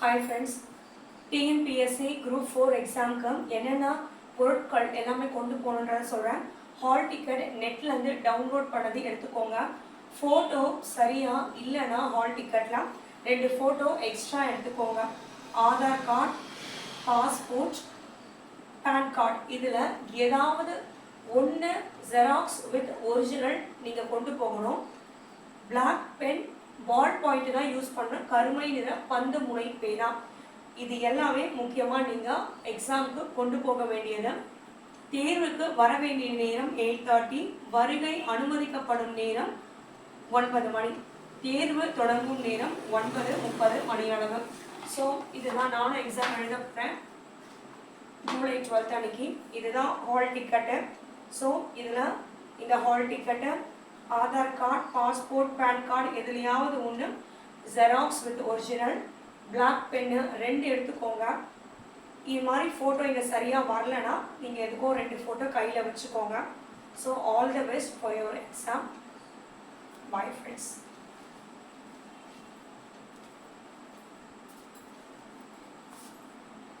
Hi friends TNPSC group four எக்ஸாமுக்கு என்னென்ன பொருட்கள் எல்லாமே கொண்டு போகணுன்றத சொல்கிறேன் ஹால் டிக்கெட் நெட்லேருந்து டவுன்லோட் பண்ணது எடுத்துக்கோங்க. ஃபோட்டோ சரியாக இல்லைன்னா ஹால் டிக்கெட்டில் ரெண்டு ஃபோட்டோ எக்ஸ்ட்ரா எடுத்துக்கோங்க. Aadhaar card passport PAN card இதில் ஏதாவது ஒன்று ஜெராக்ஸ் வித் ஒரிஜினல் நீங்கள் கொண்டு போகணும். பிளாக் பென் பால் பாயிண்ட் தான் யூஸ் பண்ண கருமை நிற பந்து முனை பேனா இது எல்லாமே முக்கியமாக நீங்கள் எக்ஸாமுக்கு கொண்டு போக வேண்டியது. தேர்வுக்கு வர வேண்டிய நேரம் எயிட் தேர்ட்டி வருகை அனுமதிக்கப்படும் நேரம் ஒன்பது மணி. தேர்வு தொடங்கும் நேரம் ஒன்பது முப்பது மணியளவு. ஸோ இதுதான் நானும் எக்ஸாம் எழுத போகிறேன் ஜூலை டுவெல்த் அன்னைக்கு. இதுதான் ஹால் டிக்கெட்டு ஸோ இதில் இந்த ஹால் டிக்கெட்டை Aadhaar card passport PAN card எதுலையாவது ஒன்று xerox with original black pen ரெண்டு எடுத்துக்கோங்க. இது மாதிரி ஃபோட்டோ இங்கே சரியாக வரலனா நீங்கள் எதுக்கோ ரெண்டு ஃபோட்டோ கையில் வச்சுக்கோங்க. So all the best for your exam bye friends